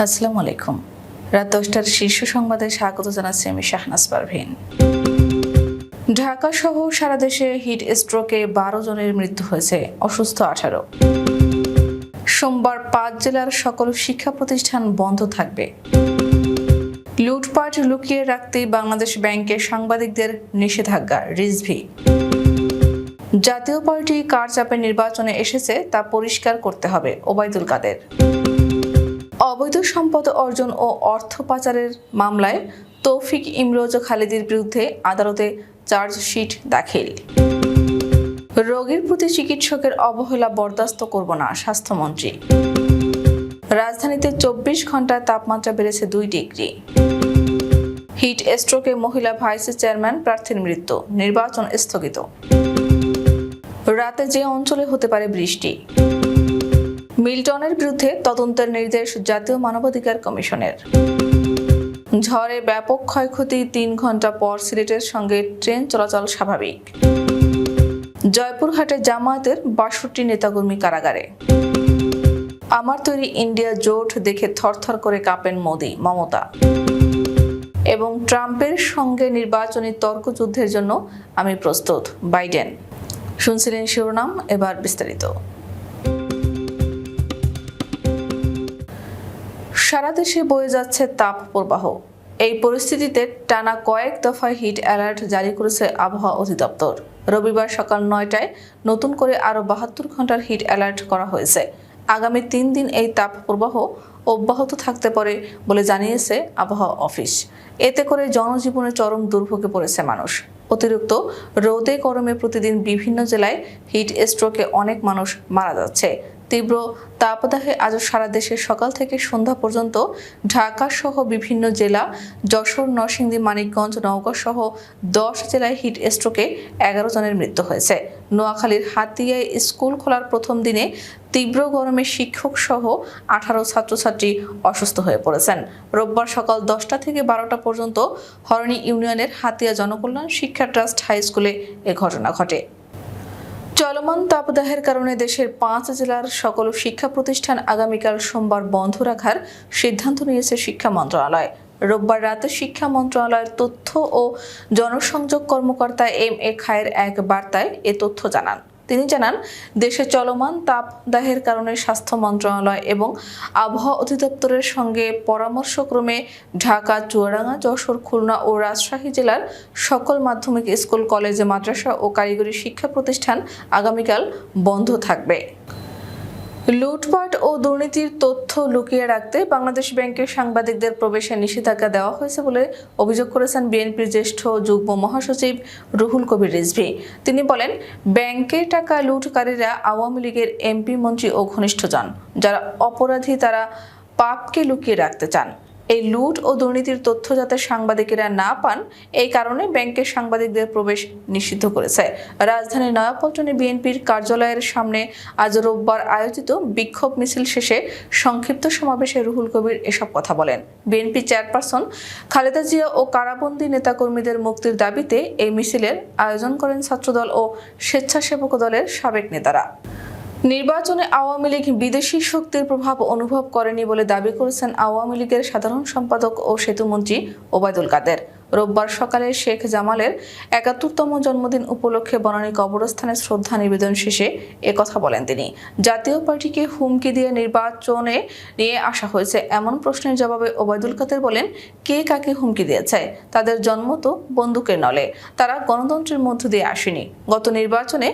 আসসালামু আলাইকুম। রাত দশটার শীর্ষ সংবাদে স্বাগত জানাচ্ছি আমি শাহনাজ পারভিন। ঢাকা সহ সারা দেশে হিট স্ট্রোকে বারো জনের মৃত্যু হয়েছে, অসুস্থ আঠারো। সোমবার পাঁচ জেলার সকল শিক্ষা প্রতিষ্ঠান বন্ধ থাকবে। লুটপাট লুকিয়ে রাখতে বাংলাদেশ ব্যাংকের সাংবাদিকদের নিষেধাজ্ঞা, রিজভি। জাতীয় পার্টি কার চাপে নির্বাচনে এসেছে তা পরিষ্কার করতে হবে, ওবায়দুল কাদের। অবৈধ সম্পদ অর্জন ও অর্থ পাচারের মামলায় তৌফিক ইমরোজ খালেদের বিরুদ্ধে আদালতে চার্জশিট দাখিল। রোগীর প্রতি চিকিৎসকের অবহেলা বরদাস্ত করব না, স্বাস্থ্যমন্ত্রী। রাজধানীতে চব্বিশ ঘন্টায় তাপমাত্রা বেড়েছে দুই ডিগ্রি। হিট স্ট্রোকে মহিলা ভাইস চেয়ারম্যান প্রার্থীর মৃত্যু, নির্বাচন স্থগিত। রাতে যে অঞ্চলে হতে পারে বৃষ্টি। মিল্টনের বিরুদ্ধে তদন্তের নির্দেশ জাতীয় মানবাধিকার কমিশনের। ঝড়ে ব্যাপক ক্ষয়ক্ষতি তিন ঘণ্টা পর সিলেটের সঙ্গে ট্রেন চলাচল স্বাভাবিক। জয়পুরহাটে জামায়াতের বাষট্টি নেতাকর্মী কারাগারে। আমার তৈরি ইন্ডিয়া জোট দেখে থরথর করে কাঁপেন মোদি, মমতা। এবং ট্রাম্পের সঙ্গে নির্বাচনী তর্কযুদ্ধের জন্য আমি প্রস্তুত, বাইডেন। শুনছিলেন শিরোনাম, এবার বিস্তারিত। সারা দেশে বয়ে যাচ্ছে তাপ প্রবাহ। এই পরিস্থিতিতে টানা কয়েক দফায় হিট অ্যালার্ট জারি করেছে আবহাওয়া অধিদপ্তর। রবিবার সকাল নয়টায় নতুন করে আরও বাহাত্তর ঘণ্টার হিট অ্যালার্ট করা হয়েছে। আগামী তিন দিন এই তাপ প্রবাহ অব্যাহত থাকতে পারে বলে জানিয়েছে আবহাওয়া অফিস। এতে করে জনজীবনে চরম দুর্ভোগে পড়েছে মানুষ। অতিরিক্ত রোদে গরমে প্রতিদিন বিভিন্ন জেলায় হিট স্ট্রোকে অনেক মানুষ মারা যাচ্ছে। তীব্র তাপদাহে আজও সারা দেশের সকাল থেকে সন্ধ্যা পর্যন্ত ঢাকা সহ বিভিন্ন জেলা, যশোর, নরসিংদী, মানিকগঞ্জ নওগাঁ সহ দশ জেলায় হিট স্ট্রোকে এগারো জনের মৃত্যু হয়েছে। নোয়াখালীর হাতিয়ায় স্কুল খোলার প্রথম দিনে তীব্র গরমে শিক্ষক সহ আঠারো ছাত্রছাত্রী অসুস্থ হয়ে পড়েছেন। রোববার সকাল দশটা থেকে বারোটা পর্যন্ত হরণী ইউনিয়নের হাতিয়া জনকল্যাণ শিক্ষা ট্রাস্ট হাই স্কুলে এ ঘটনা ঘটে। চলমান তাপদাহের কারণে দেশের পাঁচ জেলার সকল শিক্ষা প্রতিষ্ঠান আগামীকাল সোমবার বন্ধ রাখার সিদ্ধান্ত নিয়েছে শিক্ষা মন্ত্রণালয়। রোববার রাতে শিক্ষা মন্ত্রণালয়ের তথ্য ও জনসংযোগ কর্মকর্তা এম এ খায়ের এক বার্তায় এ তথ্য জানান। তিনি জানান, দেশে চলমান তাপদাহের কারণে স্বাস্থ্য মন্ত্রণালয় এবং আবহাওয়া অধিদপ্তরের সঙ্গে পরামর্শক্রমে ঢাকা, চুয়াডাঙ্গা, যশোর, খুলনা ও রাজশাহী জেলার সকল মাধ্যমিক স্কুল, কলেজ, মাদ্রাসা ও কারিগরি শিক্ষা প্রতিষ্ঠান আগামীকাল বন্ধ থাকবে। লুটপাট ও দুর্নীতির তথ্য লুকিয়ে রাখতে বাংলাদেশ ব্যাংকের সাংবাদিকদের প্রবেশে নিষেধাজ্ঞা দেওয়া হয়েছে বলে অভিযোগ করেছেন বিএনপির জ্যেষ্ঠ যুগ্ম মহাসচিব রুহুল কবির রিজভি। তিনি বলেন ব্যাংকের টাকা লুটকারীরা আওয়ামী লীগের এমপি মন্ত্রী ও ঘনিষ্ঠ যান যারা অপরাধী তারা পাপকে লুকিয়ে রাখতে চান। এই লুট ও দুর্নীতির তথ্য যাতে সাংবাদিকেরা না পান, এই কারণে ব্যাংকের সাংবাদিকদের প্রবেশ নিষিদ্ধ করেছে। রাজধানীর নয়াপল্টনে বিএনপির কার্যালয়ের সামনে আজ রোববার আয়োজিত বিক্ষোভ মিছিল শেষে সংক্ষিপ্ত সমাবেশে রুহুল কবির এসব কথা বলেন। বিএনপি চেয়ারপারসন খালেদা জিয়া ও কারাবন্দী নেতাকর্মীদের মুক্তির দাবিতে এই মিছিলের আয়োজন করেন ছাত্রদল ও স্বেচ্ছাসেবক দলের সাবেক নেতারা। নির্বাচনে আওয়ামী লীগ বিদেশি শক্তির প্রভাব অনুভব করেনি বলে দাবি করেছেন আওয়ামী লীগের সাধারণ সম্পাদক ও সেতুমন্ত্রী ওবায়দুল কাদের। রোববার সকালে শেখ জামালের একাত্তরতম জন্মদিন উপলক্ষে বনানী কবরস্থানে শ্রদ্ধা নিবেদন শেষে কথা বলেন তিনি। জাতীয় পার্টিকে হুমকি দিয়ে নির্বাচনে নিয়ে আসা হয়েছে এমন প্রশ্নের জবাবে ওবায়দুল কাদের বলেন, কে কাকে হুমকি দিয়েছে? তাদের জন্ম তো বন্দুকের নলে। তারা গণতন্ত্রের মধ্য দিয়ে আসেনি। গত নির্বাচনে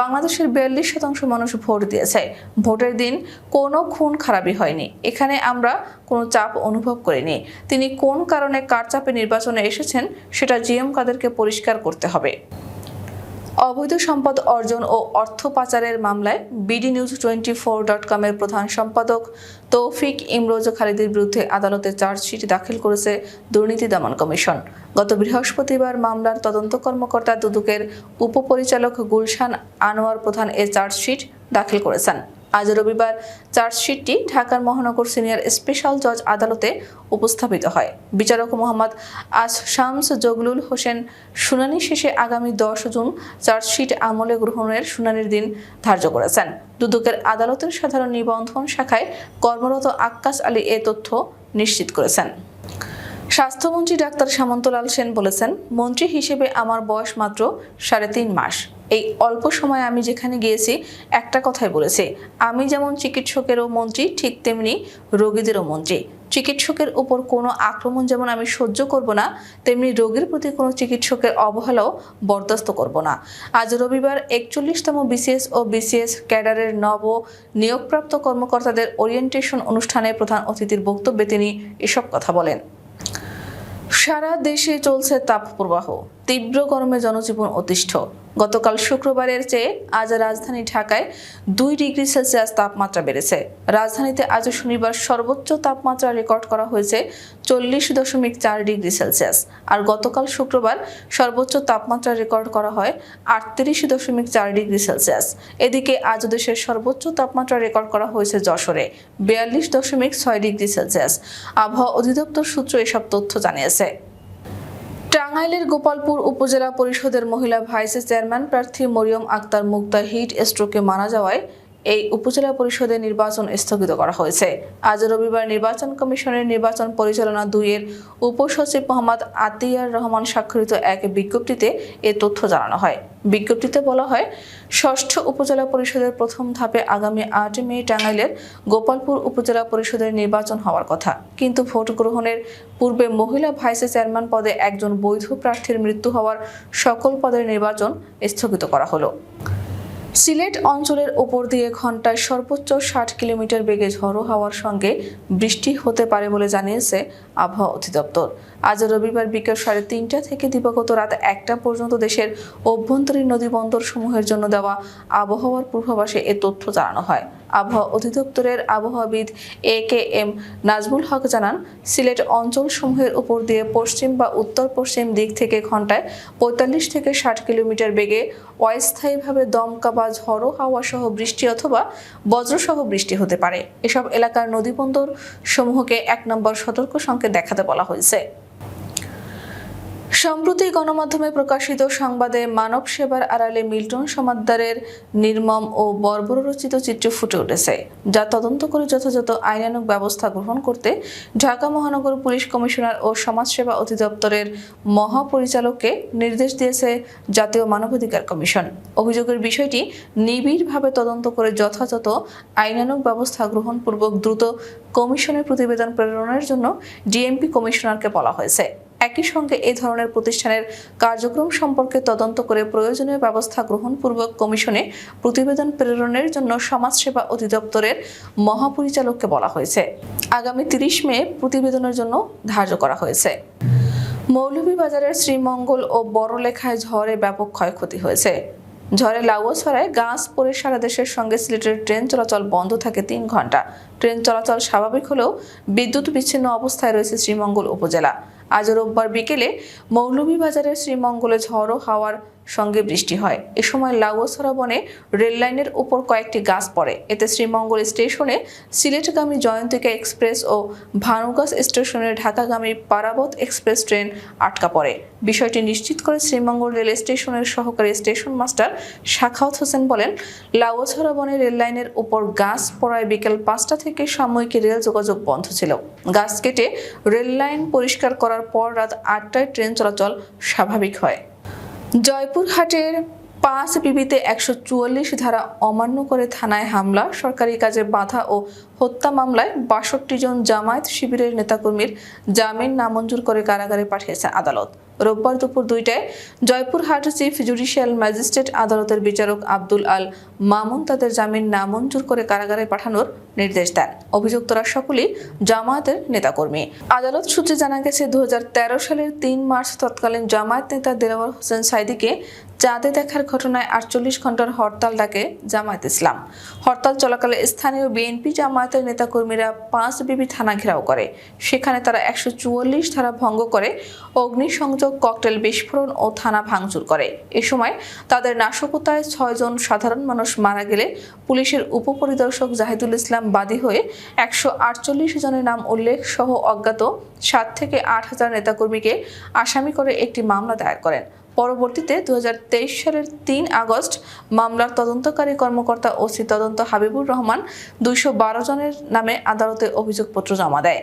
বাংলাদেশের বিয়াল্লিশ শতাংশ মানুষ ভোট দিয়েছে। ভোটের দিন কোনো খুন খারাপই হয়নি। এখানে আমরা কোনো চাপ অনুভব করিনি। তিনি কোন কারণে কার চাপে নির্বাচনে এসেছেন, সেটা জিএম কাদেরকে পরিষ্কার করতে হবে। অবৈধ সম্পদ অর্জন ও অর্থ পাচারের মামলায় BD news twenty four dot কমের প্রধান সম্পাদক তৌফিক ইমরোজ খালিদের বিরুদ্ধে আদালতে চার্জশিট দাখিল করেছে দুর্নীতি দমন কমিশন। গত বৃহস্পতিবার মামলার তদন্ত কর্মকর্তা দুদকের উপপরিচালক গুলশান আনোয়ার প্রধান এ চার্জশিট দাখিল করেছেন। আজ রবিবার চার্জশিটটি ঢাকার মহানগর সিনিয়র স্পেশাল জজ আদালতে উপস্থাপিত হয়। বিচারক মোহাম্মদ আস শামস জগলুল হোসেন শুনানি শেষে আগামী দশ জুন চার্জশিট আমলে গ্রহণের শুনানির দিন ধার্য করেছেন। দুদকের আদালতের সাধারণ নিবন্ধন শাখায় কর্মরত আক্কাস আলী এ তথ্য নিশ্চিত করেছেন। স্বাস্থ্যমন্ত্রী ডাক্তার সামন্তলাল সেন বলেছেন, মন্ত্রী হিসেবে আমার বয়স মাত্র সাড়ে তিন মাস। এই অল্প সময় আমি যেখানে গিয়েছি, একটা কথাই বলেছি, আমি যেমন চিকিৎসকেরও মন্ত্রী, ঠিক তেমনি রোগীদেরও মন্ত্রী। চিকিৎসকের উপর কোনো আক্রমণ যেমন আমি সহ্য করব না, তেমনি রোগীর প্রতি কোনো চিকিৎসকের অবহেলাও বরদাস্ত করব না। আজ রবিবার একচল্লিশতম বিসিএস ও বিসিএস ক্যাডারের নব নিয়োগপ্রাপ্ত কর্মকর্তাদের ওরিয়েন্টেশন অনুষ্ঠানে প্রধান অতিথির বক্তব্যে তিনি এসব কথা বলেন। সারা দেশে চলছে তাপপ্রবাহ, তীব্র গরমে জনজীবন অতিষ্ঠ। গতকাল শুক্রবারের চেয়ে আজ রাজধানী ঢাকায় দুই ডিগ্রি সেলসিয়াস তাপমাত্রা বেড়েছে। রাজধানীতে আজ শনিবার সর্বোচ্চ তাপমাত্রা রেকর্ড করা হয়েছে চল্লিশ দশমিক চার ডিগ্রি সেলসিয়াস। আর গতকাল শুক্রবার সর্বোচ্চ তাপমাত্রা রেকর্ড করা হয় আটত্রিশ দশমিক চার ডিগ্রি সেলসিয়াস। এদিকে আজ দেশের সর্বোচ্চ তাপমাত্রা রেকর্ড করা হয়েছে যশোরে, বিয়াল্লিশ দশমিক ছয় ডিগ্রি সেলসিয়াস। আবহাওয়া অধিদপ্তর সূত্র এসব তথ্য জানিয়েছে। টাঙ্গাইলের গোপালপুর উপজেলা পরিষদের মহিলা ভাইস চেয়ারম্যান প্রার্থী মরিয়ম আক্তার মুক্তা হিট স্ট্রোকে মারা যাওয়ায় এই উপজেলা পরিষদের নির্বাচন স্থগিত করা হয়েছে। আজ রবিবার নির্বাচন কমিশনের নির্বাচন পরিচালনা দুইয়ের উপসচিব মোহাম্মদ আতিয়ার রহমান স্বাক্ষরিত এক বিজ্ঞপ্তিতে এ তথ্য জানানো হয়। বিজ্ঞপ্তিতে বলা হয়, ষষ্ঠ উপজেলা পরিষদের প্রথম ধাপে আগামী আট মে টাঙ্গাইলের গোপালপুর উপজেলা পরিষদের নির্বাচন হওয়ার কথা। কিন্তু ভোট গ্রহণের পূর্বে মহিলা ভাইস চেয়ারম্যান পদে একজন বৈধ প্রার্থীর মৃত্যু হওয়ার সকল পদের নির্বাচন স্থগিত করা হলো। সিলেট অঞ্চলের ওপর দিয়ে ঘন্টায় সর্বোচ্চ ষাট কিলোমিটার বেগে ঝড়ো হওয়ার সঙ্গে বৃষ্টি হতে পারে বলে জানিয়েছে আবহাওয়া অধিদপ্তর। আজ রবিবার বিকেল সাড়ে তিনটা থেকে দিবাগত রাত একটা পর্যন্ত দেশের অভ্যন্তরীণ নদীবন্দর সমূহের জন্য দেওয়া আবহাওয়ার পূর্বাভাসে এ তথ্য জানানো হয়। আবহাওয়া অধিদপ্তরের আবহাওয়াবিদ এ কে এম নাজমুল হক জানান, সিলেট অঞ্চল সমূহের উপর দিয়ে পশ্চিম বা উত্তর পশ্চিম দিক থেকে ঘন্টায় পঁয়তাল্লিশ থেকে ষাট কিলোমিটার বেগে অস্থায়ীভাবে দমকা বা ঝড়ো হাওয়া সহ বৃষ্টি অথবা বজ্রসহ বৃষ্টি হতে পারে। এসব এলাকার নদীবন্দর সমূহকে এক নম্বর সতর্ক সংকেত দেখাতে বলা হয়েছে। সম্প্রতি গণমাধ্যমে প্রকাশিত সংবাদে মানব সেবার আড়ালে মিল্টন সমাদ্দারের নির্মম ও বর্বরচিত চিত্র ফুটে উঠেছে, যা তদন্ত করে যথাযথ আইনানুগ ব্যবস্থা গ্রহণ করতে ঢাকা মহানগর পুলিশ কমিশনার ও সমাজসেবা অধিদপ্তরের মহাপরিচালককে নির্দেশ দিয়েছে জাতীয় মানবাধিকার কমিশন। অভিযোগের বিষয়টি নিবিড়ভাবে তদন্ত করে যথাযথ আইনানুগ ব্যবস্থা গ্রহণপূর্বক দ্রুত কমিশনের প্রতিবেদন প্রেরণের জন্য ডিএমপি কমিশনারকে বলা হয়েছে। একই সঙ্গে এ ধরনের প্রতিষ্ঠানের কার্যক্রম সম্পর্কে তদন্ত করে প্রয়োজনীয় ব্যবস্থা গ্রহণপূর্বক কমিশনে প্রতিবেদন প্রেরণের জন্য সমাজসেবা অধিদপ্তরের মহাপরিচালককে বলা হয়েছে। আগামী তিরিশ মে প্রতিবেদনের জন্য ধার্য করা হয়েছে। মৌলভীবাজারের শ্রীমঙ্গল ও বড়লেখায় ঝড়ে ব্যাপক ক্ষয়ক্ষতি হয়েছে। ঝড়ে লাউয়াছড়ায় গাছ পড়ে সারা দেশের সঙ্গে সিলেটের ট্রেন চলাচল বন্ধ থাকে তিন ঘণ্টা। ট্রেন চলাচল স্বাভাবিক হলেও বিদ্যুৎ বিচ্ছিন্ন অবস্থায় রয়েছে শ্রীমঙ্গল উপজেলা। আজ রোববার বিকেলে মৌলভীবাজারের শ্রীমঙ্গলে ঝড়ো হাওয়ার সঙ্গে বৃষ্টি হয়। এ সময় লাউয়াছড়া বনে রেললাইনের উপর কয়েকটি গাছ পড়ে। এতে শ্রীমঙ্গল স্টেশনে সিলেটগামী জয়ন্তিকা এক্সপ্রেস ও ভানুগাছ স্টেশনে ঢাকাগামী পারাবত এক্সপ্রেস ট্রেন আটকা পড়ে। বিষয়টি নিশ্চিত করে শ্রীমঙ্গল রেল স্টেশনের সহকারী স্টেশন মাস্টার শাখাওয়াত হোসেন বলেন লাউয়াছড়া বনে রেললাইনের উপর গাছ পড়ায় বিকেল পাঁচটা থেকে সাময়িক রেল যোগাযোগ বন্ধ ছিল। গাছ কেটে রেললাইন পরিষ্কার করার পর রাত আটটায় ট্রেন চলাচল স্বাভাবিক হয়। জয়পুরহাটের পাঁচ বিবিতে একশো চুয়াল্লিশ ধারা অমান্য করে থানায় হামলা। সরকারি কাজে বাধা ও হত্যা মামলায় বাষট্টি জন জামায়াত শিবিরের নেতাকর্মীর জামিন নামঞ্জুর করে কারাগারে পাঠিয়েছে আদালত। রোববার দুপুর দুইটায় জয়পুরহাট চিফ জুডিশিয়াল ম্যাজিস্ট্রেট আদালতের বিচারক আব্দুল আল মামুন তাদের জামিন নামঞ্জুর করে কারাগারে পাঠানোর নির্দেশ দেন। অভিযুক্তরা সকলেই জামায়াতের নেতাকর্মী। আদালত সূত্রে জানা গেছে দু সালের তিন মার্চ তৎকালীন জামায়াত নেতা দেলাওয়ার হোসেন সাইদিকে চাঁদে দেখার ঘটনায় আটচল্লিশ ঘণ্টার হরতাল ডাকে জামায়াত ইসলাম। হরতাল চলাকালে স্থানীয় বিএনপি জামায়াতের নেতাকর্মীরা পাঁচ বিবি থানা ঘেরাও করে। সেখানে তারা একশো চুয়াল্লিশ ধারা ভঙ্গ করে, অগ্নিসংযোগ ককটেল বিস্ফোরণ ও থানা ভাঙচুর করে। এ সময় তাদের নাশকতায় ছয়জন সাধারণ মানুষ মারা গেলে পুলিশের উপপরিদর্শক জাহিদুল ইসলাম বাদী হয়ে একশো আটচল্লিশ জনের নাম উল্লেখ সহ অজ্ঞাত সাত থেকে আট হাজার নেতাকর্মীকে আসামি করে একটি মামলা দায়ের করেন। পরবর্তীতে দুই হাজার তেইশ সালের তিন আগস্ট মামলার তদন্তকারী কর্মকর্তা ওসি তদন্ত হাবিবুর রহমান দুইশো বারো জনের নামে আদালতে অভিযোগপত্র জমা দেয়।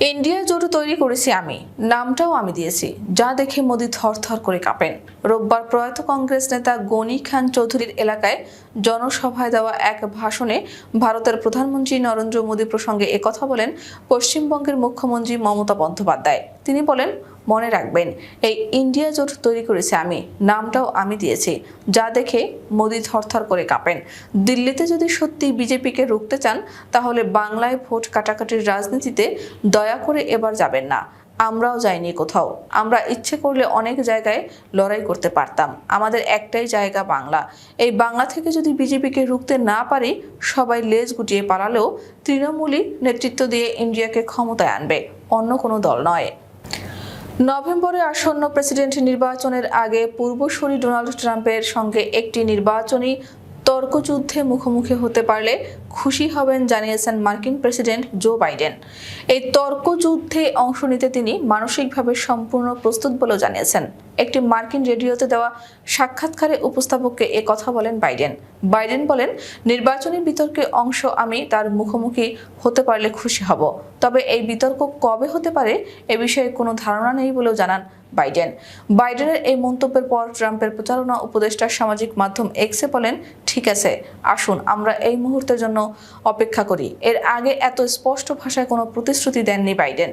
ইন্ডিয়া জোটও তৈরি করেছি আমি। নামটাও আমি দিয়েছি। যা দেখে মোদি থরথর করে কাঁপেন। রোববার প্রয়াত কংগ্রেস নেতা গনি খান চৌধুরীর এলাকায় জনসভায় দেওয়া এক ভাষণে ভারতের প্রধানমন্ত্রী নরেন্দ্র মোদী প্রসঙ্গে একথা বলেন পশ্চিমবঙ্গের মুখ্যমন্ত্রী মমতা বন্দ্যোপাধ্যায়। তিনি বলেন মনে রাখবেন। এই ইন্ডিয়া জোট তৈরি করেছি আমি, নামটাও আমি দিয়েছি, যা দেখে মোদি থরথর করে কাঁপেন। দিল্লিতে যদি সত্যি বিজেপিকে রুখতে চান, তাহলে বাংলায় ভোট কাটাকাটির রাজনীতিতে দয়া করে এবার যাবেন না। আমরাও যাইনি কোথাও। আমরা ইচ্ছে করলে অনেক জায়গায় লড়াই করতে পারতাম। আমাদের একটাই জায়গা বাংলা। এই বাংলা থেকে যদি বিজেপিকে রুখতে না পারি, সবাই লেজ গুটিয়ে পালালেও তৃণমূলই নেতৃত্ব দিয়ে ইন্ডিয়াকে ক্ষমতায় আনবে। অন্য কোনো দল নয়। নভেম্বরে আসন্ন প্রেসিডেন্ট নির্বাচনের আগে পূর্বসূরি ডোনাল্ড ট্রাম্পের সঙ্গে একটি নির্বাচনী তর্কযুদ্ধে মুখোমুখি হতে পারলে খুশি হবেন জানিয়েছেন মার্কিন প্রেসিডেন্ট জো বাইডেন। এই তর্কযুদ্ধে অংশ নিতে তিনি মানসিকভাবে সম্পূর্ণ প্রস্তুত বলেও জানিয়েছেন। একটি মার্কিন রেডিওতে দেওয়া সাক্ষাৎকারে উপস্থাপককে কথা বলেন বাইডেন। বাইডেন বলেন, নির্বাচনী বিতর্কে অংশ আমি তার মুখোমুখি হতে পারলে খুশি হব। তবে এই বিতর্ক কবে হতে পারে এ বিষয়ে কোনো ধারণা নেই বলেও জানান বাইডেন। বাইডেনের এই মন্তব্যের পর ট্রাম্পের প্রচারণা উপদেষ্টা সামাজিক মাধ্যম এক্সে বলেন, ঠিক আছে, আসুন, আমরা এই মুহূর্তের জন্য অপেক্ষা করি। এর আগে এত স্পষ্ট ভাষায় কোনো প্রতিশ্রুতি দেননি বাইডেন।